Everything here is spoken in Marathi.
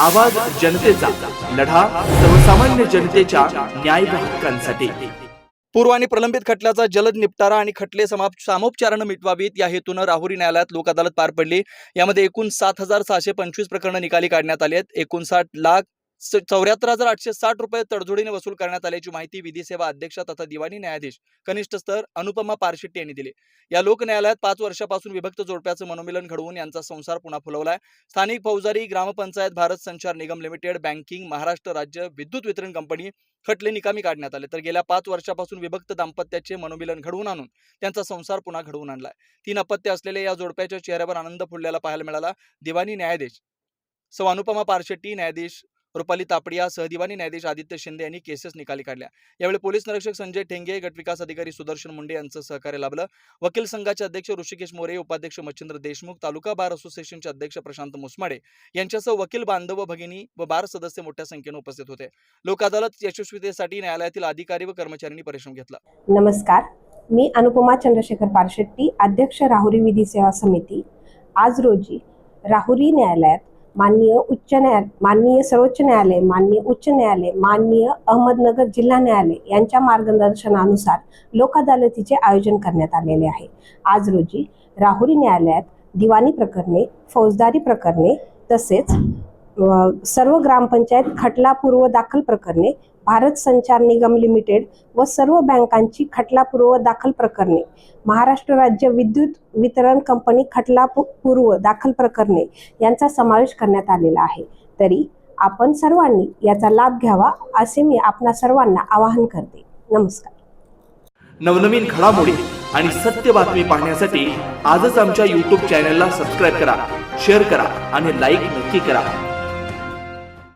आवाज जनतेचा लढा सर्वसामान्य जनतेच्या न्याय हक्कांसाठी. पूर्व आणि प्रलंबित खटल्याचा जलद निपटारा आणि खटले समाप सामोपचारानं मिटवावीत या हेतूनं राहुरी न्यायालयात लोक अदालत पार पडली. यामध्ये एकूण सात हजार सहाशे पंचवीस प्रकरणं निकाली काढण्यात आली आहेत. एकोणसाठ लाख चौऱ्याहत्तर हजार आठशे साठ रुपये तडजोडीने वसूल करण्यात आल्याची माहिती विधी सेवा अध्यक्ष तथा दिवाणी न्यायाधीश कनिष्ठ स्तर अनुपमा पारशिट्टी यांनी दिली. या लोक न्यायालयात पाच वर्षापासून विभक्त जोडप्याचं मनोमिलन घडवून यांचा संसार पुन्हा फुलवलाय. स्थानिक फौजदारी ग्रामपंचायत भारत संचार निगम लिमिटेड बँकिंग महाराष्ट्र राज्य विद्युत वितरण कंपनी खटले निकामी काढण्यात आले. तर गेल्या पाच वर्षापासून विभक्त दाम्पत्याचे मनोमिलन घडवून आणून त्यांचा संसार पुन्हा घडवून आणलाय. तीन अपत्य असलेल्या या जोडप्याच्या चेहऱ्यावर आनंद फुललेला पाहायला मिळाला. दिवाणी न्यायाधीश सौ अनुपमा पारशेट्टी न्यायाधीश रुपाली तापडिया सहदिवाणी न्यायाधीश आदित्य शिंदे यांनी केसेस निकाली काढल्या. यावेळी पोलीस निरीक्षक संजय ठेंगे गटविकास अधिकारी सुदर्शन मुंडे यांचं सहकार्य लाभलं. वकील संघाचे अध्यक्ष ऋषिकेश मोरे उपाध्यक्ष मच्छिंद्र देशमुख तालुका बार असोसिएशनचे अध्यक्ष प्रशांत मुसमाडे यांच्यासह वकील बांधव भगिनी व बार सदस्य मोठ्या संख्येने उपस्थित होते. लोक अदालत यशस्वीतेसाठी न्यायालयातील अधिकारी व कर्मचाऱ्यांनी परिश्रम घेतला. नमस्कार. मी अनुपमा चंद्रशेखर पारशेट्टी अध्यक्ष राहुरी विधी सेवा समिती. आज रोजी राहुरी न्यायालयात माननीय उच्च न्यायालय माननीय सर्वोच्च न्यायालय माननीय उच्च न्यायालय माननीय अहमदनगर जिल्हा न्यायालय यांच्या मार्गदर्शनानुसार लोक अदालतीचे आयोजन करण्यात आलेले आहे. आज रोजी राहुरी न्यायालयात दिवाणी प्रकरणे फौजदारी प्रकरणे तसेच सर्व ग्रामपंचायत खटला पूर्व दाखल प्रकरणे भारत संचार निगम लिमिटेड व सर्व बँकांची खटला पूर्व दाखल प्रकरणे महाराष्ट्र राज्य विद्युत वितरण कंपनी खटला पूर्व दाखल प्रकरणे यांचा समावेश करण्यात आलेला आहे. तरी आपण सर्वांनी याचा लाभ घ्यावा असे मी आपणा सर्वांना आवाहन करते. नमस्कार. नवनवीन घडामोडी आणि सत्य बातमी पाहण्यासाठी आजच आमच्या यूट्यूब चॅनलला सबस्क्राईब करा शेअर करा आणि लाईक नक्की करा.